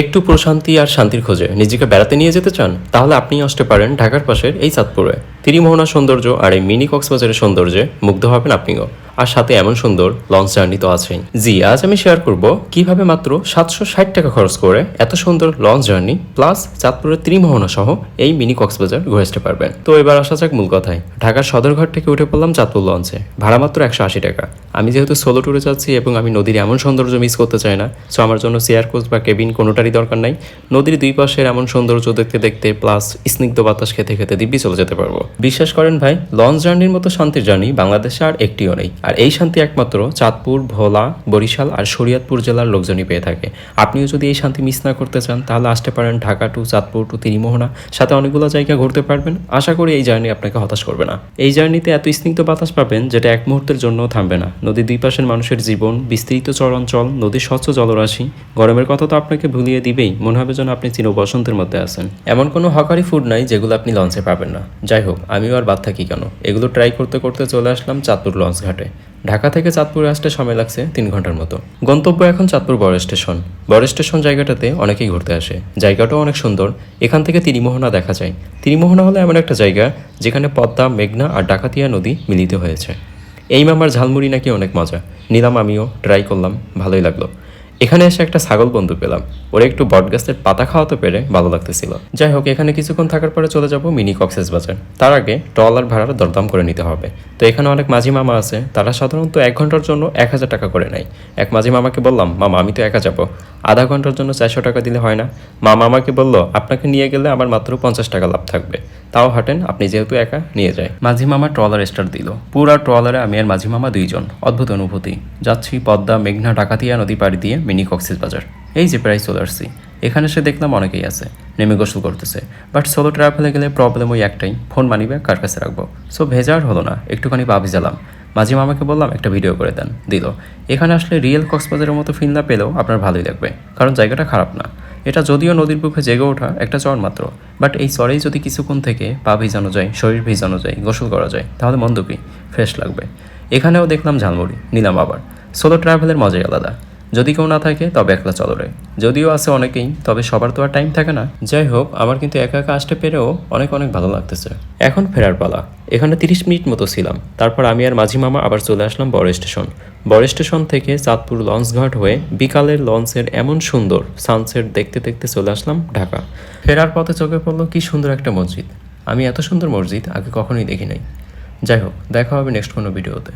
একটু প্রশান্তি আর শান্তির খোঁজে। নিজেকে বেড়াতে নিয়ে যেতে চান? তাহলে আপনি আসতে পারেন ঢাকার পাশের এই চাঁদপুরে। তিরিমোহনা সৌন্দর্য আর এই মিনি কক্সবাজারের সৌন্দর্যে মুগ্ধ হবেন আপনিও। আর সাথে এমন সুন্দর লঞ্চ জার্নি তো আছেই। জি, আজ আমি শেয়ার করব কীভাবে মাত্র সাতশো ষাট টাকা খরচ করে এত সুন্দর লঞ্চ জার্নি প্লাস চাঁদপুরের ত্রিমোহনা সহ এই মিনি কক্সবাজার ঘুরে আসতে পারবেন। তো এবার আসা যাক মূল কথায়। ঢাকার সদরঘাট থেকে উঠে পড়লাম চাঁদপুর লঞ্চে ভাড়া মাত্র একশো আশি টাকা। আমি যেহেতু সোলো ট্যুরে যাচ্ছি এবং আমি নদীর এমন সৌন্দর্য মিস করতে চাই না সো আমার জন্য চেয়ার কোচ বা কেবিন কোনোটারই দরকার নাই। নদীর দুই পাশের এমন সৌন্দর্য দেখতে দেখতে প্লাস স্নিগ্ধ বাতাস খেতে খেতে দিব্যি চলে যেতে পারব। বিশ্বাস করেন ভাই লঞ্চ জার্নির মতো শান্তির জার্নি বাংলাদেশে আর একটিও নেই। আর এই শান্তি একমাত্র চাঁদপুর, ভোলা, বরিশাল আর শরীয়তপুর জেলার লোকজনই পেয়ে থাকে। আপনিও যদি এই শান্তি মিস না করতে চান, তাহলে আসতে পারেন ঢাকা টু চাঁদপুর টু তিরিমোহনা। সাথে অনেকগুলো জায়গা ঘুরতে পারবেন। আশা করি এই জার্নি আপনাকে হতাশ করবে না। এই জার্নিতে এত স্নিগ্ধ বাতাস পাবেন যেটা এক মুহূর্তের জন্য থামবে না। নদীর দুই পাশের মানুষের জীবন, বিস্তৃত চরাঞ্চল, নদীর স্বচ্ছ জলরাশি, গরমের কথা তো আপনাকে ভুলিয়ে দিবেই। মনে হবে যেন আপনি চির বসন্তের মধ্যে আছেন। এমন কোনো হকারি ফুড নাই যেগুলো আপনি লঞ্চে পাবেন না। যাই হোক, আমিও আর বাদ থাকি কেন? এগুলো ট্রাই করতে করতে চলে আসলাম চাঁদপুর লঞ্চ ঘাটে। ঢাকা থেকে চাঁদপুরে আসতে সময় লাগছে তিন ঘণ্টার মতো। গন্তব্য এখন চাঁদপুর বড় স্টেশন। বড় স্টেশন জায়গাটাতে অনেকেই ঘুরতে আসে। জায়গাটাও অনেক সুন্দর। এখান থেকে তিরিমোহনা দেখা যায়। তিরিমোহনা হলো এমন একটা জায়গা যেখানে পদ্মা, মেঘনা আর ডাকাতিয়া নদী মিলিত হয়েছে। এই মামার ঝালমুড়ি নাকি অনেক মজা। নিলাম আমিও ট্রাই করলাম, ভালোই লাগল। এখানে এসে একটা ছাগল বন্ধু পেলাম। ওরা একটু বটগাছের পাতা খাওয়াতে পেরে ভালো লাগতেছিল। যাই হোক, এখানে কিছুক্ষণ থাকার পরে চলে যাব মিনি কক্সেস বাজার। তার আগে ট্রলার ভাড়ার দরদাম করে নিতে হবে। তো এখানে অনেক মাঝি মামা আছে, তারা সাধারণত এক ঘণ্টার জন্য এক হাজার টাকা করে নেয়। এক মাঝি মামাকে বললাম, মামা, আমি তো একা যাব। আধা ঘণ্টার জন্য চারশো টাকা দিলে হয় না? মামা আমাকে বলল, আপনাকে নিয়ে গেলে আমার মাত্র পঞ্চাশ টাকা লাভ থাকবে। তাও হাঁটেন, আপনি যেহেতু একা, নিয়ে যায় মাঝি মামা ট্রলার স্টার্ট দিল। পুরা ট্রলারে আমি আর মাঝি মামা দুইজন। অদ্ভুত অনুভূতি। যাচ্ছি পদ্মা, মেঘনা, ডাকাতিয়া নদী পাড়ি দিয়ে মিনি কক্সিস বাজার। এই যে প্রায় চলে আসছি এখানে এসে দেখলাম অনেকেই আছে, নেমে গোসল করতেছে। বাট সোলো ট্রাভেলে গেলে প্রবলেম ওই একটাই ফোন মানিবে কার কাছে রাখব? সো ভেজা আর হলো না, একটুখানি পা ভিজালাম মাঝে মামাকে বললাম, একটা ভিডিও করে দেন। দিল। এখানে আসলে রিয়েল কক্সবাজারের মতো ফিল না পেলেও আপনার ভালোই লাগবে, কারণ জায়গাটা খারাপ না। এটা যদিও নদীর বুকে জেগে ওঠা একটা চর মাত্র। বাট এই চরেই যদি কিছুক্ষণ থেকে পা ভিজানো যায়, শরীর ভিজানো যায়, গোসল করা যায়, তাহলে মন্দ কি? ফ্রেশ লাগবে। এখানেও দেখলাম ঝালমুড়ি, নিলাম আবার। সোলো ট্রাভেলের মজাই আলাদা। যদি কেউ না থাকে, তবে একলা চলো রে। যদিও আছে অনেকেই, তবে সবার তো আর টাইম থাকে না। যাই হোক, আমার কিন্তু একা একা আসতে পেরেও অনেক অনেক ভালো লাগতেছে। এখন ফেরার পালা। এখানে তিরিশ মিনিট মতো ছিলাম। তারপর আমি আর মাঝি মামা আবার চলে আসলাম বড় স্টেশন। বড় স্টেশন থেকে চাঁদপুর লঞ্চঘাট হয়ে বিকালের লঞ্চের এমন সুন্দর সানসেট দেখতে দেখতে চলে আসলাম ঢাকা। ফেরার পথে চোখে পড়ল কি সুন্দর একটা মসজিদ। আমি এত সুন্দর মসজিদ আগে কখনোই দেখি নাই যাই হোক, দেখা হবে নেক্সট কোনো ভিডিওতে